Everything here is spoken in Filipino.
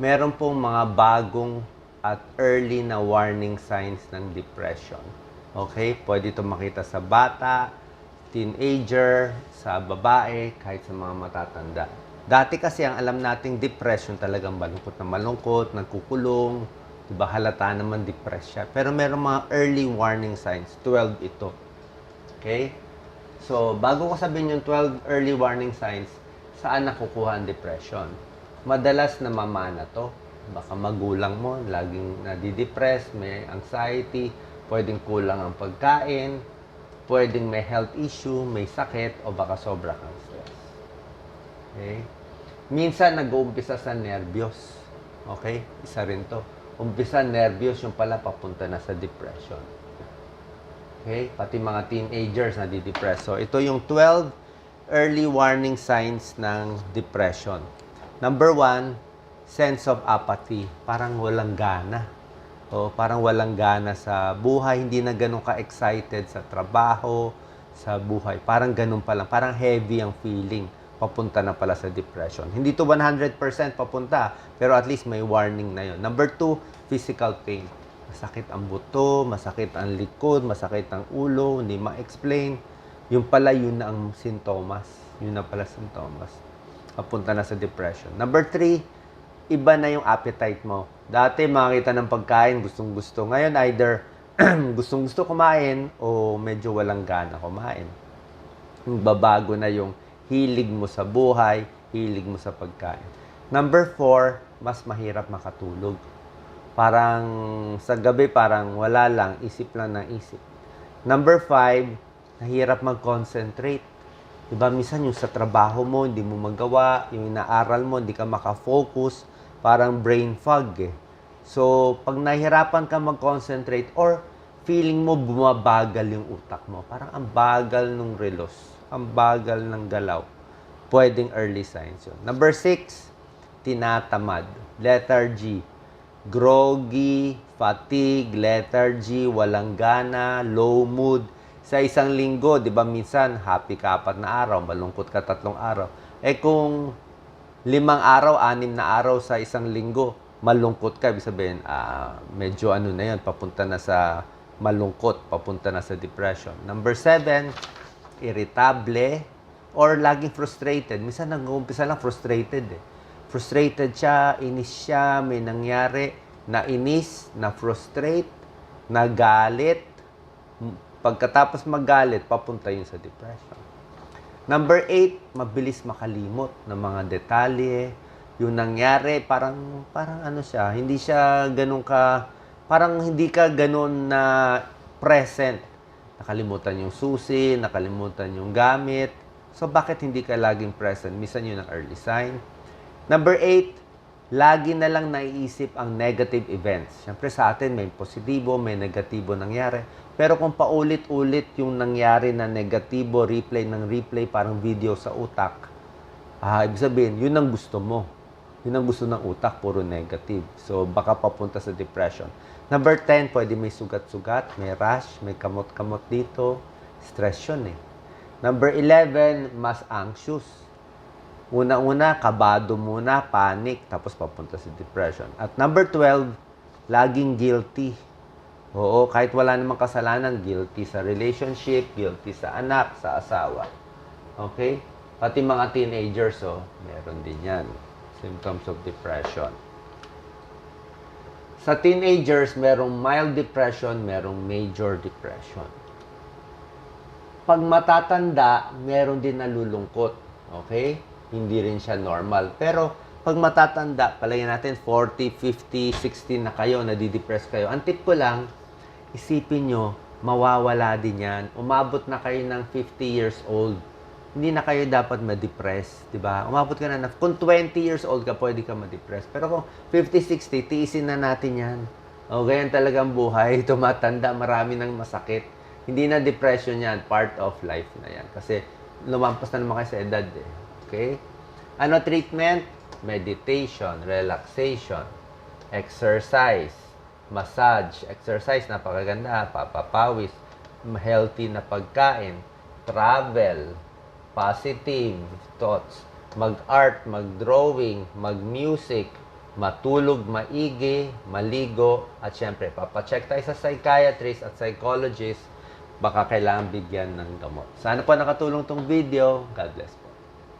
meron pong mga bagong at early na warning signs ng depression. Okay? Pwede ito makita sa bata, teenager, sa babae, kahit sa mga matatanda. Dati kasi ang alam nating depression talagang malungkot na malungkot, nagkukulong, di ba halata naman depressed siya. Pero meron mga early warning signs, 12 ito. Okay? So, bago ko sabihin yung 12 early warning signs, saan nakukuha ang depression? Madalas namamana to. Baka magulang mo, laging nadidepress, may anxiety, pwedeng kulang ang pagkain, pwedeng may health issue, may sakit, o baka sobra kang stress. Okay? Minsan, nag-uumpisa sa nervyos. Okay? Isa rin to. Umpisa nervyos, yung pala papunta na sa depression. Okay? Pati mga teenagers na didepress. So, ito yung 12 early warning signs ng depression. Number one, sense of apathy. Parang walang gana. O parang walang gana sa buhay. Hindi na ganun ka-excited sa trabaho, sa buhay. Parang ganun pa lang. Parang heavy ang feeling. Papunta na pala sa depression. Hindi to 100% papunta, pero at least may warning na yon. Number two, physical pain. Masakit ang buto, masakit ang likod, masakit ang ulo, hindi ma-explain. Yung pala, yun na ang sintomas. Yun na pala sintomas. Papunta na sa depression. Number three, iba na yung appetite mo. Dati makita ng pagkain, gustong gusto. Ngayon, either gustong gusto kumain o medyo walang gana kumain. Babago na yung hilig mo sa buhay, hilig mo sa pagkain. Number four, mas mahirap makatulog. Parang sa gabi, parang wala lang, isip lang ng isip. Number five, nahirap mag-concentrate. Diba, minsan yung sa trabaho mo, hindi mo magawa, yung inaaral mo, hindi ka makafocus, parang brain fog eh. So, pag nahihirapan ka mag-concentrate or feeling mo bumabagal yung utak mo, parang ang bagal ng relos, ang bagal ng galaw, pwedeng early signs yun. Number six, tinatamad. Letter G, groggy, fatigue, lethargy, walang gana, low mood. Sa isang linggo, di ba minsan happy ka apat na araw, malungkot ka tatlong araw. Eh kung limang araw, anim na araw sa isang linggo, malungkot ka, ibig sabihin, ah, medyo ano na yun, papunta na sa malungkot, papunta na sa depression. Number seven, irritable or laging frustrated. Minsan nag-uumpisa lang frustrated eh. Frustrated siya, inis siya, may nangyari, na inis, na frustrate, nagalit. Pagkatapos magalit, papunta yun sa depression. Number eight, mabilis makalimot ng mga detalye. Yung nangyari, parang, parang ano siya, hindi siya ganun ka, parang hindi ka ganun na present. Nakalimutan yung susi, nakalimutan yung gamit. So, bakit hindi ka laging present? Minsan yun ang early sign. Number eight, lagi na lang naiisip ang negative events. Siyempre sa atin, may positibo, may negatibo nangyari. Pero kung paulit-ulit yung nangyari na negatibo, replay ng replay, parang video sa utak, ah, ibig sabihin, yun ang gusto mo. Yun ang gusto ng utak, puro negative. So, baka papunta sa depression. Number 10, pwede may sugat-sugat, may rash, may kamot-kamot dito. Stress yun eh. Number 11, mas anxious. Una-una, kabado muna, panic, tapos papunta sa depression. At number 12, laging guilty. Oo, kahit wala namang kasalanan, guilty sa relationship, guilty sa anak, sa asawa. Okay? Pati mga teenagers, oh, meron din yan. Symptoms of depression. Sa teenagers, merong mild depression, merong major depression. Pag matatanda, meron din nalulungkot. Okay? Hindi rin siya normal. Pero, pag matatanda, palagyan natin 40, 50, 60 na kayo, nadidepress kayo. Ang tip ko lang, isipin nyo, mawawala din yan. Umabot na kayo ng 50 years old. Hindi na kayo dapat ma-depress, di ba? Umabot ka na, na kung 20 years old ka, pwede ka ma-depress. Pero kung 50, 60, tiisin na natin yan. O, ganyan talagang buhay. Tumatanda, marami ng masakit. Hindi na depression yan, part of life na yan. Kasi lumampas na naman kayo sa edad eh. Okay? Ano treatment? Meditation, relaxation, exercise, massage, exercise, napakaganda, papapawis, healthy na pagkain, travel, positive thoughts, mag-art, mag-drawing, mag-music, matulog maigi, maligo, at syempre, papacheck tayo sa psychiatrist at psychologist, baka kailangan bigyan ng gamot. Sana po nakatulong tong video. God bless.